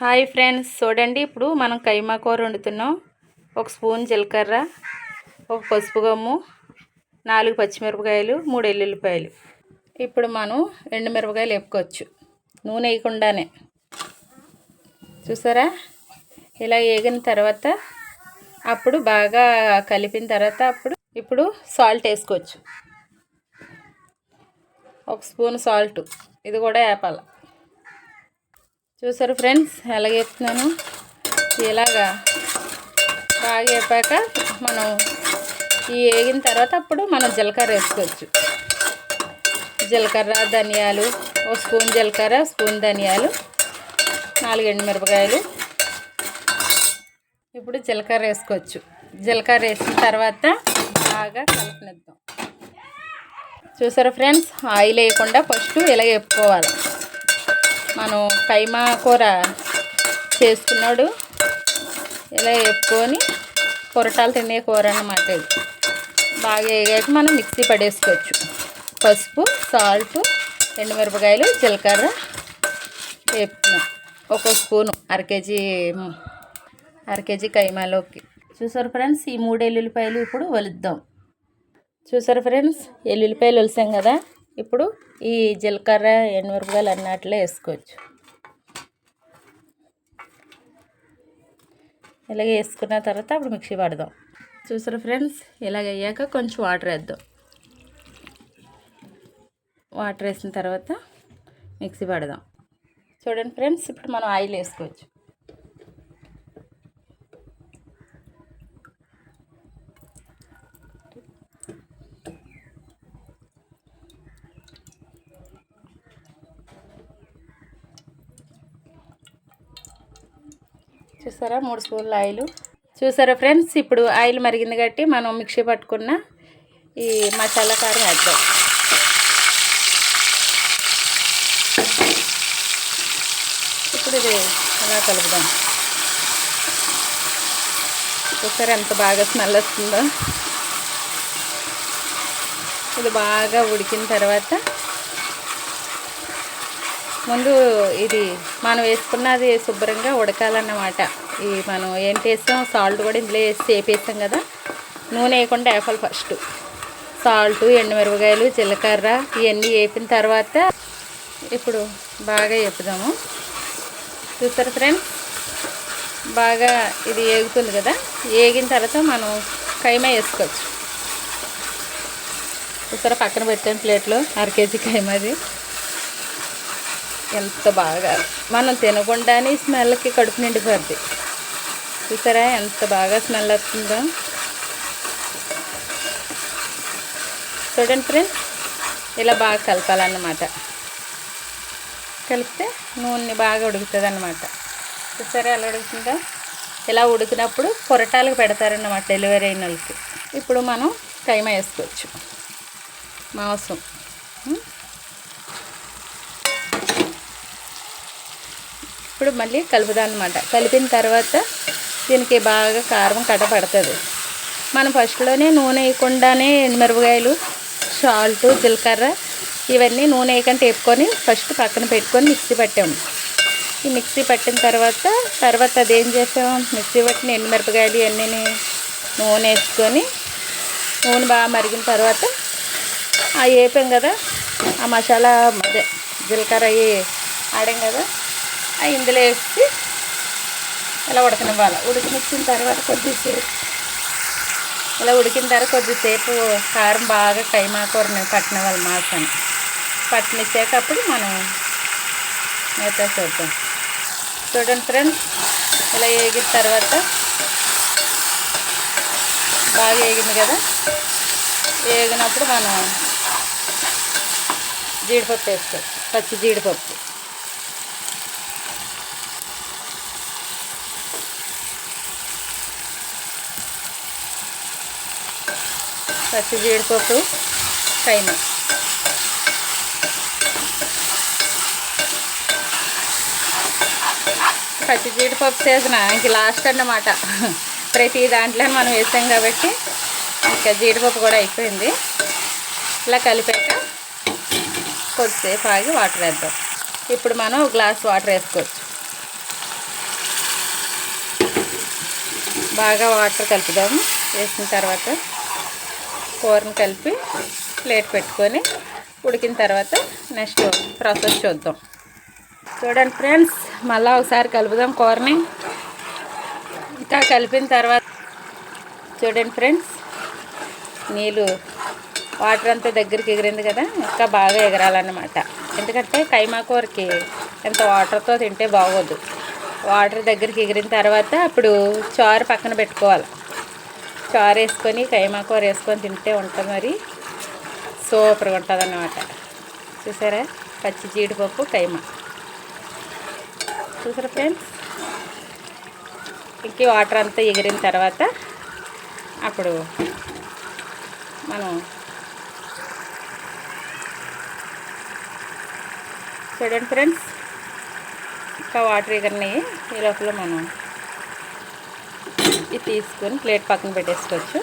Hi friends చూడండి ఇప్పుడు మనం కైమా కూర వండుతున్నాం. ఒక స్పూన్ జీలకర్ర ఒక పసుపు గమ్ము నాలుగు పచ్చిమిరపకాయలు మూడు ఎల్లుల్లిపాయలు. ఇప్పుడు మనం ఎండుమిరపకాయలు వేపుకోవచ్చు. నూనె వేయకుండానే. చూసారా? ఇలా వేగిన తర్వాత అప్పుడు బాగా కలిపిన తర్వాత అప్పుడు ఇప్పుడు సాల్ట్ వేసుకోవచ్చు. ఒక స్పూన్ సాల్ట్. ఇది కూడా వేపాలి. చూసారు ఫ్రెండ్స్ ఎలా చెప్తున్నాను ఇలాగా బాగా చెప్పాక మనం ఈ వేగిన తర్వాత అప్పుడు మనం జీలకర్ర వేసుకోవచ్చు. జీలకర్ర ధనియాలు ఒక స్పూన్ జీలకర్ర స్పూన్ ధనియాలు నాలుగు ఎండుమిరపకాయలు. ఇప్పుడు జీలకర్ర వేసుకోవచ్చు. జీలకర్ర వేసిన తర్వాత బాగా కలపనిద్దాం. చూసారా ఫ్రెండ్స్ ఆయిల్ వేయకుండా ఫస్ట్ ఇలా వేపుకోవాలి. మనం కైమా కూర చేసుకున్నాడు. ఇలా వేపుకొని పొరటాలు తినే కూర అన్నమాట ఇది. బాగా వేగాక మనం మిక్సీ పడేసుకోవచ్చు. పసుపు సాల్ట్ ఎండుమిరపకాయలు జీలకర్ర వేపుకున్నాం ఒక స్పూను అర కేజీ అర కేజీ కైమాలోకి. చూసారు ఫ్రెండ్స్ ఈ మూడు ఎల్లుల్లిపాయలు ఇప్పుడు వలుద్దాం చూసారు ఫ్రెండ్స్ ఎల్లుల్లిపాయలు వలిసాం కదా? ఇప్పుడు ఈ జీలకర్ర ఎండుమిరపకాయలు అన్నట్లో వేసుకోవచ్చు. ఇలాగే వేసుకున్న తర్వాత అప్పుడు మిక్సీ పడదాం. చూసారు ఫ్రెండ్స్? ఇలాగ అయ్యాక కొంచెం వాటర్ వేద్దాం. వాటర్ వేసిన తర్వాత మిక్సీ పడదాం. చూడండి ఫ్రెండ్స్ ఇప్పుడు మనం ఆయిల్ వేసుకోవచ్చు. చూసారా మూడు స్పూన్ల ఆయిల్. చూసారా ఫ్రెండ్స్? ఇప్పుడు ఆయిల్ మరిగింది కాబట్టి మనం మిక్సీ పట్టుకున్న ఈ మసాలా కారం వేద్దాం ఇప్పుడు ఇది అలా కలుపుదాం. చూసారా ఎంత బాగా స్మెల్ వస్తుందో? ఇది బాగా ఉడికిన తర్వాత ముందు ఇది మనం వేసుకున్నది శుభ్రంగా ఉడకాలన్నమాట. ఈ మనం ఏం వేస్తాం సాల్ట్ కూడా ఇందులో వేసి చేపేస్తాం కదా. నూనె వేయకుండా వేపాలి ఫస్ట్ సాల్ట్ ఎండుమిరపకాయలు జీలకర్ర ఇవన్నీ వేపిన తర్వాత ఇప్పుడు బాగా వేపుదాము. చూస్తారు ఫ్రెండ్స్ బాగా ఇది ఏగుతుంది కదా. ఏగిన తర్వాత మనం కైమా వేసుకోవచ్చు. చూసారా పక్కన పెట్టాను ప్లేట్లో అర కేజీ కైమాది. ఎంత బాగా. మనం తినకుండానే స్మెల్కి కడుపు నిండిపోద్ది. చూసారా ఎంత బాగా స్మెల్ వస్తుందో. చూడండి ఫ్రెండ్స్ ఇలా బాగా కలపాలన్నమాట. కలిపితే నూనె బాగా ఉడుకుతుంది అన్నమాట చూసారా ఎలా ఉడుకుతుందో. ఇలా ఉడికినప్పుడు పొరటాలకు పెడతారన్నమాట డెలివరీ అయిన వాళ్ళకి. ఇప్పుడు మనం కైమ వేసుకోవచ్చు. మాంసం. ఇప్పుడు మళ్ళీ కలుపుదాం అనమాట కలిపిన తర్వాత దీనికి బాగా కారం కట పడుతుంది. మనం ఫస్ట్లోనే నూనె వేయకుండానే మిరపకాయలు సాల్ట్ జీలకర్ర ఇవన్నీ నూనె వేయకుండా వేపుకొని ఫస్ట్ పక్కన పెట్టుకొని మిక్సీ పట్టాము. ఈ మిక్సీ పట్టిన తర్వాత తర్వాత అదేం చేసాము? మిక్సీ పట్టిన ఎండుమిరపకాయలు ఇవన్నీ నూనె వేసుకొని నూనె బాగా మరిగిన తర్వాత ఆ వేపాం కదా ఆ మసాలా అదే జీలకర్ర అవి ఆడాం కదా అవి ఇందులో వేసి ఇలా ఉడకనివ్వాలి. ఉడికినిచ్చిన తర్వాత కొద్దిసేపు ఇలా ఉడికిన తర్వాత కొద్దిసేపు కారం బాగా కైమాకూరని పట్టినవ్వాలి మాసాన్ని పట్టినిచ్చాక అప్పుడు మనం మిగతా చూద్దాం. చూడండి ఫ్రెండ్స్ ఇలా వేగిన తర్వాత బాగా వేగింది కదా? వేగినప్పుడు మనం జీడిపప్పు వేస్తాం పచ్చి జీడిపప్పు. పచ్చి జీడిపప్పు కైమ పచ్చి జీడిపప్పు చేసిన ఇంక లాస్ట్ అన్నమాట. ప్రతి దాంట్లో మనం వేసాం కాబట్టి ఇంకా జీడిపప్పు కూడా అయిపోయింది. ఇలా కలిపాక కొద్దిసేపు ఆగి వాటర్ వేద్దాం. ఇప్పుడు మనం గ్లాస్ వాటర్ వేసుకోవచ్చు. బాగా వాటర్ కలుపుదాము. వేసిన తర్వాత కూరను కలిపి ప్లేట్ పెట్టుకొని ఉడికిన తర్వాత నెక్స్ట్ ప్రాసెస్ చూద్దాం. చూడండి ఫ్రెండ్స్ మళ్ళీ ఒకసారి కలుపుదాం కూరని. ఇంకా కలిపిన తర్వాత చూడండి ఫ్రెండ్స్ నీళ్ళు వాటర్ అంతా దగ్గరికి ఎగిరింది కదా ఇంకా బాగా ఎగరాలన్నమాట. ఎందుకంటే కైమా కూరకి ఎంత వాటర్తో తింటే బాగోదు. వాటర్ దగ్గరికి ఎగిరిన తర్వాత అప్పుడు చారు పక్కన పెట్టుకోవాలి. చారు వేసుకొని కైమాకూర వేసుకొని తింటే ఉంటుంది మరి సూపర్గా ఉంటుంది అన్నమాట చూసారా? పచ్చి జీడిపప్పు కైమా. చూసారా ఫ్రెండ్స్? ఇంక వాటర్ అంతా ఎగిరిన తర్వాత అప్పుడు మనం చూడండి ఫ్రెండ్స్. ఇంకా వాటర్ ఎగిరినాయి. ఈ లోపల మనం ఇది తీసుకొని ప్లేట్ పక్కన పెట్టేసుకోవచ్చు.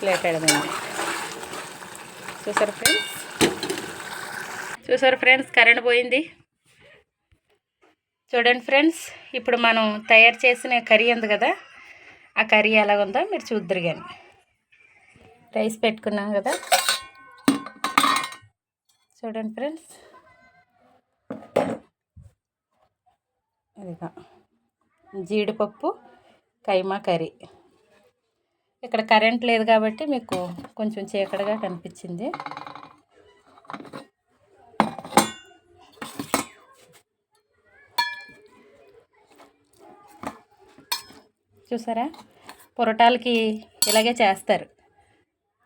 ప్లేట్ ఎడమండి చూసారు ఫ్రెండ్స్? చూసారు ఫ్రెండ్స్? కరెంట్ పోయింది. చూడండి ఫ్రెండ్స్ ఇప్పుడు మనం తయారు చేసిన కర్రీ ఉంది కదా ఆ కర్రీ ఎలా ఉందో మీరు చూద్దరు కానీ. రైస్ పెట్టుకున్నాం కదా. చూడండి ఫ్రెండ్స్. ఇదిగా జీడిపప్పు కైమా కర్రీ. ఇక్కడ కరెంట్ లేదు కాబట్టి మీకు కొంచెం చీకటిగా కనిపించింది. చూసారా? పొరటాలకి ఇలాగే చేస్తారు.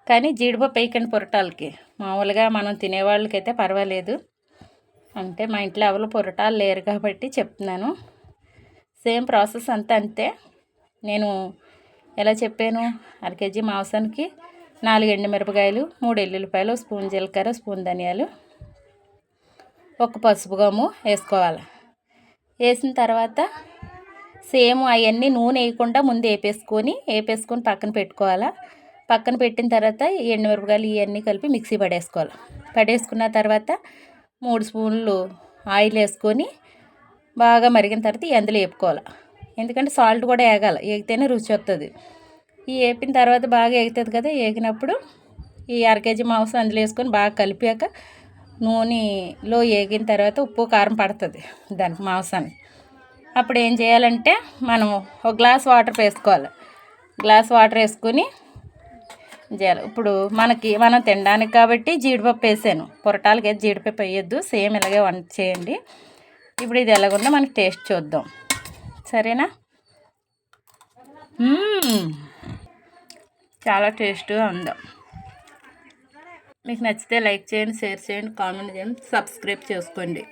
కానీ జీడిపప్పు వేయకండి పొరటాలకి. మామూలుగా మనం తినేవాళ్ళకైతే పర్వాలేదు. అంటే మా ఇంట్లో ఎవరు పొరటాలు లేరు కాబట్టి చెప్తున్నాను. సేమ్ ప్రాసెస్ అంతా అంతే. నేను ఎలా చెప్పాను? అరకేజీ మాంసానికి నాలుగు ఎండుమిరపకాయలు మూడు ఎల్లుల్లిపాయలు స్పూన్ జీలకర్ర స్పూన్ ధనియాలు ఒక పసుపు గమ్ము వేసుకోవాలి. వేసిన తర్వాత సేమ్ అవన్నీ నూనె వేయకుండా ముందు వేపేసుకొని వేపేసుకొని పక్కన పెట్టుకోవాలా. పక్కన పెట్టిన తర్వాత ఎండుమిరపకాయలు ఇవన్నీ కలిపి మిక్సీ పడేసుకోవాలి. పడేసుకున్న తర్వాత మూడు స్పూన్లు ఆయిల్ వేసుకొని బాగా మరిగిన తర్వాత అందులో వేపుకోవాలి. ఎందుకంటే సాల్ట్ కూడా వేగాలి వేగితేనే రుచి వస్తుంది ఈ వేపిన తర్వాత బాగా వేగుతుంది కదా వేగినప్పుడు ఈ అర కేజీ మాంసం అందులో వేసుకొని బాగా కలిపాక నూనెలో వేగిన తర్వాత ఉప్పు కారం పడుతుంది దానికి మాంసానికి. అప్పుడు ఏం చేయాలంటే మనం ఒక గ్లాస్ వాటర్ వేసుకోవాలి. గ్లాస్ వాటర్ వేసుకొని చేయాలి? ఇప్పుడు మనకి మనం తినడానికి కాబట్టి జీడిపప్పు వేసాను. పొరటాలకి అయితే జీడిపప్పు వేయొద్దు. సేమ్ ఇలాగే వంట చేయండి. ఇప్పుడు ఇది ఎలాగుందో మనకి టేస్ట్ చూద్దాం. సరేనా? చాలా టేస్ట్గా ఉందా. మీకు నచ్చితే లైక్ చేయండి షేర్ చేయండి కామెంట్ చేయండి సబ్స్క్రైబ్ చేసుకోండి.